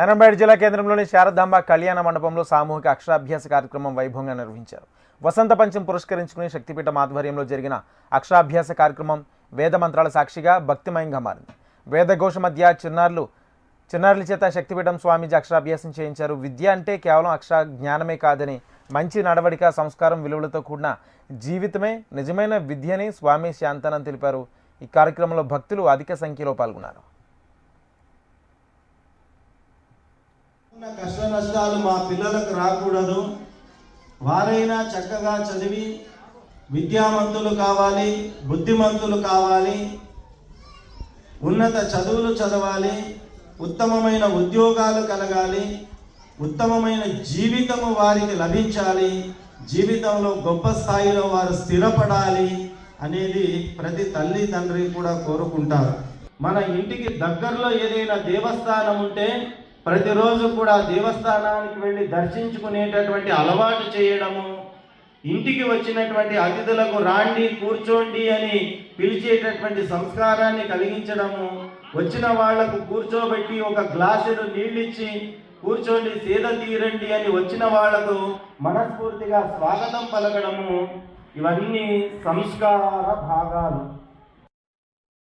నారాయణపేట జిల్లా కేంద్రంలోని శారదాంబ కళ్యాణ మండపంలో సామూహిక అక్షరాభ్యాస కార్యక్రమం వైభవంగా నిర్వహించారు. వసంత పంచం పురస్కరించుకుని శక్తిపీఠం ఆధ్వర్యంలో జరిగిన అక్షరాభ్యాస కార్యక్రమం వేద మంత్రాల సాక్షిగా భక్తిమయంగా మారింది. వేదఘోష మధ్య చిన్నారులు చిన్నారుల చేత శక్తిపీఠం స్వామీజీ అక్షరాభ్యాసం చేయించారు. విద్య అంటే కేవలం అక్షర జ్ఞానమే కాదని మంచి నడవడిక సంస్కారం విలువలతో కూడిన జీవితమే నిజమైన విద్యని స్వామి శాంతనం తెలిపారు. ఈ కార్యక్రమంలో భక్తులు అధిక సంఖ్యలో పాల్గొన్నారు. కష్ట నష్టాలు మా పిల్లలకు రాకూడదు. వారైనా చక్కగా చదివి విద్యావంతులు కావాలి బుద్ధిమంతులు కావాలి ఉన్నత చదువులు చదవాలి ఉత్తమమైన ఉద్యోగాలు కలగాలి ఉత్తమమైన జీవితము వారికి లభించాలి జీవితంలో గొప్ప స్థాయిలో వారు స్థిరపడాలి అనేది ప్రతి తల్లి తండ్రి కూడా కోరుకుంటారు. మన ఇంటికి దగ్గరలో ఏదైనా దేవస్థానం ఉంటే ప్రతిరోజు కూడా దేవస్థానానికి వెళ్ళి దర్శించుకునేటటువంటి అలవాటు చేయడము ఇంటికి వచ్చినటువంటి అతిథులకు రాండి కూర్చోండి అని పిలిచేటటువంటి సంస్కారాన్ని కలిగించడము వచ్చిన వాళ్ళకు కూర్చోబెట్టి ఒక గ్లాసులు నీళ్ళిచ్చి కూర్చోండి సేద తీరండి అని వచ్చిన వాళ్ళకు మనస్ఫూర్తిగా స్వాగతం పలకడము ఇవన్నీ సంస్కార భాగాలు.